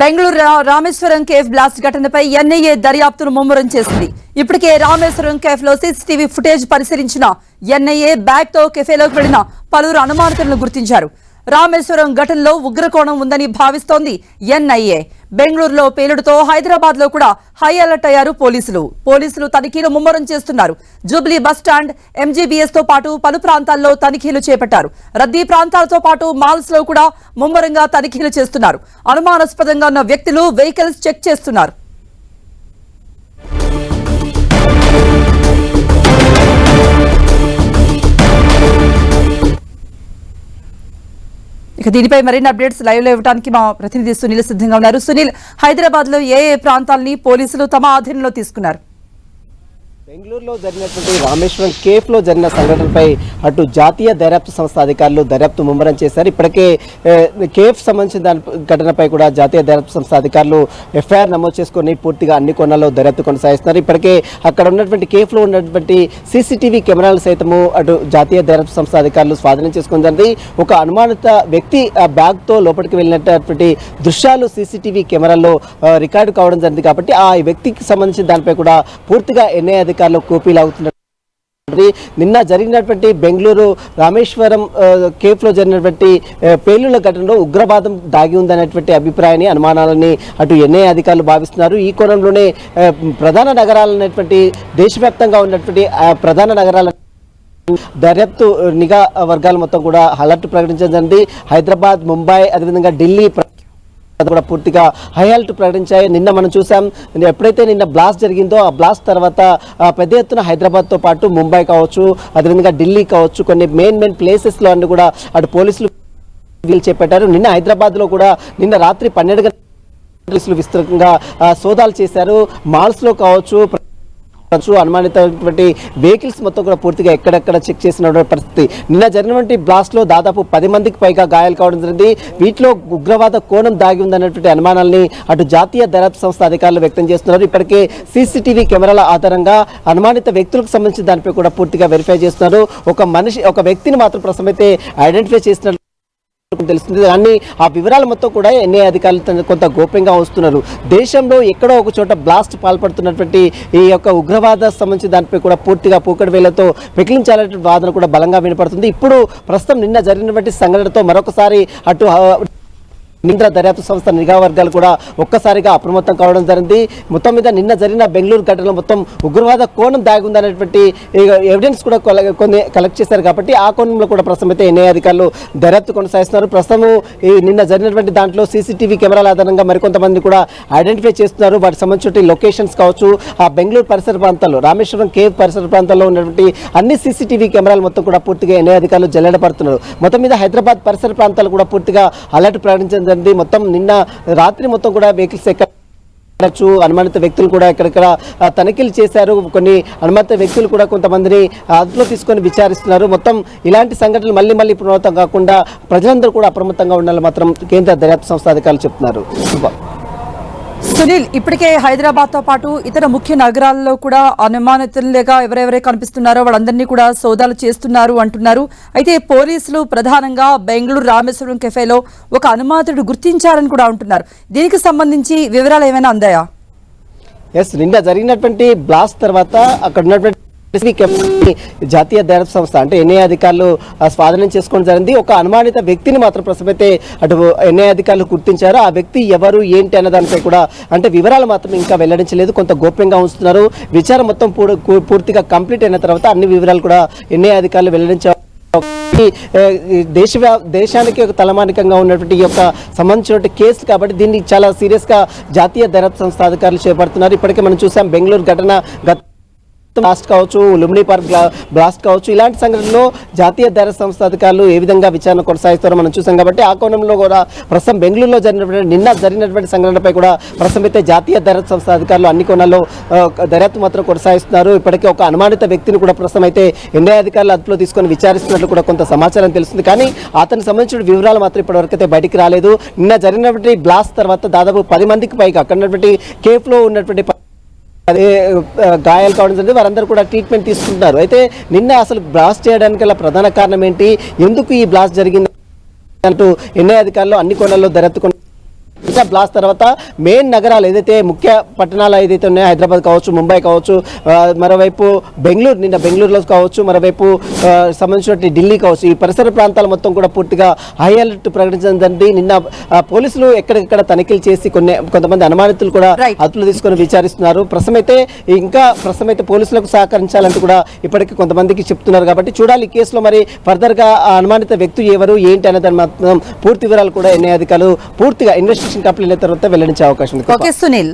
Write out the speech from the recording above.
Bengaluru Rameswaram cafe blast ఘటనపై NIA దర్యాప్తును ముమ్మరం చేసింది. ఇప్పటికే రామేశ్వరం కేఫ్లో సీసీటీవీ ఫుటేజ్ పరిశీలించిన ఎన్ఐఏ బ్యాగ్తో కెఫేలోకి వెళ్ళిన పలువురు అనుమానితులను గుర్తించారు. రామేశ్వరం ఘటనలో ఉగ్రకోణం ఉందని భావిస్తోంది ఎన్ఐఏ. బెంగళూరులో పేలుడుతో హైదరాబాద్లో కూడా హై అలర్ట్ అయ్యారు పోలీసులు. పోలీసులు తనిఖీలు ముమ్మరం చేస్తున్నారు. జూబ్లీ బస్టాండ్ ఎంజీబీఎస్తో పాటు పలు ప్రాంతాల్లో తనిఖీలు చేపట్టారు. రద్దీ ప్రాంతాలతో పాటు మాల్స్లో కూడా ముమ్మరంగా తనిఖీలు చేస్తున్నారు. అనుమానాస్పదంగా ఉన్న వ్యక్తులు వెహికల్స్ చెక్ చేస్తున్నారు. ఇక దీనిపై మరిన్ని అప్డేట్స్ లైవ్లో ఇవ్వడానికి మా ప్రతినిధి సునీల్ సిద్ధంగా ఉన్నారు. సునీల్ హైదరాబాద్లో ఏ ఏ ప్రాంతాలని పోలీసులు తమ ఆధీనంలో తీసుకున్నారు? బెంగళూరులో జరిగినటువంటి రామేశ్వరం కేఫ్లో జరిగిన సంఘటనపై అటు జాతీయ దర్యాప్తు సంస్థ అధికారులు దర్యాప్తు ముమ్మరం చేశారు. ఇప్పటికే కేఫ్ సంబంధించిన దాని ఘటనపై కూడా జాతీయ దర్యాప్తు సంస్థ అధికారులు ఎఫ్ఐఆర్ నమోదు చేసుకొని పూర్తిగా అన్ని కోణాల్లో దర్యాప్తు కొనసాగిస్తున్నారు. ఇప్పటికే అక్కడ ఉన్నటువంటి కేఫ్లో ఉన్నటువంటి సీసీటీవీ కెమెరాలు సైతము అటు జాతీయ దర్యాప్తు సంస్థ అధికారులు స్వాధీనం చేసుకుని జరిగింది. ఒక అనుమానిత వ్యక్తి ఆ బ్యాగ్తో లోపలికి వెళ్ళినటువంటి దృశ్యాలు సీసీటీవీ కెమెరాల్లో రికార్డు కావడం జరిగింది కాబట్టి ఆ వ్యక్తికి సంబంధించిన దానిపై కూడా పూర్తిగా ఎన్ఐ అధికారులు కూపీలు అవుతున్నారు నిన్న జరిగినటువంటి బెంగళూరు రామేశ్వరం కేఫ్లో జరిగినటువంటి పేలుళ్ళ ఘటనలో ఉగ్రవాదం దాగి ఉందనేటువంటి అభిప్రాయాన్ని అనుమానాలని అటు ఎన్ఐ అధికారులు భావిస్తున్నారు. ఈ కోణంలోనే ప్రధాన నగరాలనేటువంటి దేశవ్యాప్తంగా ఉన్నటువంటి ప్రధాన నగరాల దర్యాప్తు నిఘా వర్గాలు మొత్తం కూడా అలర్ట్ ప్రకటించడం జరిగింది. హైదరాబాద్ ముంబై అదేవిధంగా ఢిల్లీ అది కూడా పూర్తిగా హై అలర్ట్ ప్రకటించాయి. నిన్న మనం చూసాం ఎప్పుడైతే నిన్న బ్లాస్ట్ జరిగిందో ఆ బ్లాస్ట్ తర్వాత పెద్ద ఎత్తున హైదరాబాద్తో పాటు ముంబై కావచ్చు అదేవిధంగా ఢిల్లీ కావచ్చు కొన్ని మెయిన్ మెయిన్ ప్లేసెస్లో అన్ని కూడా అటు పోలీసులు వీళ్ళు చేపట్టారు. నిన్న హైదరాబాద్లో కూడా నిన్న రాత్రి పన్నెండు గంటలు పోలీసులు విస్తృతంగా సోదాలు చేశారు. మాల్స్లో కావచ్చు, అనుమానితమైనటువంటి వెహికల్స్ మొత్తం కూడా పూర్తిగా ఎక్కడెక్కడ చెక్ చేసిన పరిస్థితి. నిన్న జరిగినటువంటి బ్లాస్ట్లో దాదాపు పది మందికి పైగా గాయాలు కావడం జరిగింది. వీటిలో ఉగ్రవాద కోణం దాగి ఉందన్నటువంటి అనుమానాలని అటు జాతీయ దర్యాప్తు సంస్థ అధికారులు వ్యక్తం చేస్తున్నారు. ఇప్పటికే సీసీటీవీ కెమెరాల ఆధారంగా అనుమానిత వ్యక్తులకు సంబంధించిన దానిపై కూడా పూర్తిగా వెరిఫై చేస్తున్నారు. ఒక మనిషి ఒక వ్యక్తిని మాత్రం ప్రస్తుతం అయితే ఐడెంటిఫై చేసినట్లు తెలుస్తుంది. కానీ ఆ వివరాలు మొత్తం కూడా ఎన్ఐ అధికారులు తన- కొంత గోప్యంగా వస్తున్నారు దేశంలో ఎక్కడో ఒక చోట బ్లాస్ట్ పాల్పడుతున్నటువంటి ఈ యొక్క ఉగ్రవాద సంబంధించిన దానిపై కూడా పూర్తిగా పూకటి వేలతో పెకిలించాలనే వాదన కూడా బలంగా వినపడుతుంది. ఇప్పుడు ప్రస్తుతం నిన్న జరిగినటువంటి సంఘటనతో మరొకసారి అటు నింద్ర దర్యాప్తు సంస్థ నిఘా వర్గాలు కూడా ఒక్కసారిగా అప్రమత్తం కావడం జరిగింది. మొత్తం మీద నిన్న జరిగిన బెంగళూరు ఘటనలో మొత్తం ఉగ్రవాద కోణం దాగి ఉందనేటువంటి ఎవిడెన్స్ కూడా కొన్ని కలెక్ట్ చేశారు కాబట్టి ఆ కోణంలో కూడా ప్రస్తుతం అయితే ఎన్ఐ అధికారులు దర్యాప్తు కొనసాగిస్తున్నారు. ప్రస్తుతం ఈ నిన్న జరిగినటువంటి దాంట్లో సీసీటీవీ కెమెరాల ఆధారంగా మరికొంతమంది కూడా ఐడెంటిఫై చేస్తున్నారు. వాటికి సంబంధించిన లొకేషన్స్ కావచ్చు ఆ బెంగళూరు పరిసర ప్రాంతాల్లో రామేశ్వరం కేవ్ పరిసర ప్రాంతాల్లో ఉన్నటువంటి అన్ని సీసీటీవీ కెమెరాలు మొత్తం కూడా పూర్తిగా ఎన్ఐ అధికారులు జల్లెడపడుతున్నారు. మొత్తం మీద హైదరాబాద్ పరిసర ప్రాంతాలు కూడా పూర్తిగా అలర్ట్ ప్రకటించడం జరిగింది మొత్తం నిన్న రాత్రి మొత్తం కూడా వెహికల్స్ ఎక్కడ ఉండొచ్చు అనుమానిత వ్యక్తులు కూడా ఇక్కడక్కడ తనిఖీలు చేశారు. కొన్ని అనుమానిత వ్యక్తులు కూడా కొంతమందిని అదుపులో తీసుకొని విచారిస్తున్నారు. మొత్తం ఇలాంటి సంఘటనలు మళ్ళీ మళ్ళీ పునరావృతం కాకుండా ప్రజలందరూ కూడా అప్రమత్తంగా ఉండాలని మాత్రం కేంద్ర దర్యాప్తు సంస్థ అధికారులు చెప్తున్నారు. శుభ. సునీల్ ఇప్పటికే హైదరాబాద్తో పాటు ఇతర ముఖ్య నగరాల్లో కూడా అనుమానితులుగా ఎవరెవరే కనిపిస్తున్నారో వాళ్ళందరినీ కూడా సోదాలు చేస్తున్నారు అంటున్నారు. అయితే పోలీసులు ప్రధానంగా బెంగళూరు రామేశ్వరం కెఫేలో ఒక అనుమానితుడు గుర్తించారని కూడా అంటున్నారు. దీనికి సంబంధించి వివరాలు ఏమైనా అందాయా? ఎస్ నిన్న జరిగినటువంటి బ్లాస్ట్ తర్వాత అక్కడ ఉన్నటువంటి జాతీయ దర్యాప్తు సంస్థ అంటే ఎన్ఐ అధికారులు స్వాధీనం చేసుకోవడం జరిగింది. ఒక అనుమానిత వ్యక్తిని మాత్రం ప్రస్తుతం అటు ఎన్ఐ అధికారులు గుర్తించారు. ఆ వ్యక్తి ఎవరు ఏంటి అన్న దానిపై కూడా అంటే వివరాలు మాత్రం ఇంకా వెల్లడించలేదు. కొంత గోప్యంగా ఉంచుతున్నారు. విచారం మొత్తం పూర్- పూర్తిగా కంప్లీట్ అయిన తర్వాత అన్ని వివరాలు కూడా ఎన్ఐ అధికారులు వెల్లడించారు దేశ దేశానికి ఒక తలమానికంగా ఉన్నటువంటి ఈ యొక్క సంబంధించినటువంటి కేసు కాబట్టి దీన్ని చాలా సీరియస్గా జాతీయ దర్యాప్తు సంస్థ అధికారులు చేపడుతున్నారు. ఇప్పటికే మనం చూసాం బెంగళూరు ఘటన గత బ్లాస్ట్ కావచ్చు లుమ్ని పార్క్ బ్లాస్ట్ కావచ్చు ఇలాంటి సంఘటనలో జాతీయ ధర సంస్థ అధికారులు ఏ విధంగా విచారణ కొనసాగిస్తారో మనం చూసాం కాబట్టి ఆ కోణంలో కూడా ప్రస్తుతం బెంగళూరులో జరిగినటువంటి నిన్న జరిగినటువంటి సంఘటనపై కూడా ప్రస్తుతం అయితే జాతీయ దర్యాప్తు సంస్థ అధికారులు అన్ని కోణాల్లో దర్యాప్తు మాత్రం కొనసాగిస్తున్నారు. ఇప్పటికే ఒక అనుమానిత వ్యక్తిని కూడా ప్రస్తుతం అయితే ఎన్ఐ అధికారులు అదుపులో తీసుకొని విచారిస్తున్నట్లు కూడా కొంత సమాచారం తెలుస్తుంది. కానీ అతనికి సంబంధించిన వివరాలు మాత్రం ఇప్పటివరకు అయితే బయటికి రాలేదు. నిన్న జరిగినటువంటి బ్లాస్ట్ తర్వాత దాదాపు పది మందికి పైగా అక్కడ ఉన్నటువంటి కేఫ్లో ఉన్నటువంటి అదే గాయాలు కావడం జరిగింది. వారందరూ కూడా ట్రీట్మెంట్ తీసుకుంటున్నారు. అయితే నిన్న అసలు బ్లాస్ట్ చేయడానికి గల ప్రధాన కారణం ఏంటి? ఎందుకు ఈ బ్లాస్ట్ జరిగింది? అంటూ ఎన్ఐ అధికారులు అన్ని కోణాల్లో దర్యాప్తు జరిగిన బ్లాస్ట్ తర్వాత మెయిన్ నగరాలు ఏదైతే ముఖ్య పట్టణాలు ఏదైతే ఉన్నాయో హైదరాబాద్ కావచ్చు ముంబై కావచ్చు మరోవైపు బెంగళూరు నిన్న బెంగళూరులో కావచ్చు మరోవైపు సంబంధించినటువంటి ఢిల్లీ కావచ్చు ఈ పరిసర ప్రాంతాలు మొత్తం కూడా పూర్తిగా హై అలర్ట్ ప్రకటించడం జరిగింది నిన్న పోలీసులు ఎక్కడికక్కడ తనిఖీలు చేసి కొన్ని కొంతమంది అనుమానితులు కూడా. అదుపులో తీసుకొని విచారిస్తున్నారు ప్రస్తుతం అయితే ఇంకా ప్రస్తుతం అయితే పోలీసులకు సహకరించాలంటూ కూడా ఇప్పటికీ కొంతమందికి చెప్తున్నారు కాబట్టి చూడాలి ఈ కేసులో మరి ఫర్దర్గా ఆ అనుమానిత వ్యక్తి ఎవరు ఏంటి అనే దాని మాత్రం పూర్తి వివరాలు కూడా ఎన్ఐ అధికారులు పూర్తిగా ఇన్వెస్టిగేషన్ కంప్లీట్ అయిన తర్వాత వెల్లడించే అవకాశం ఉంది. ఓకే సునీల్.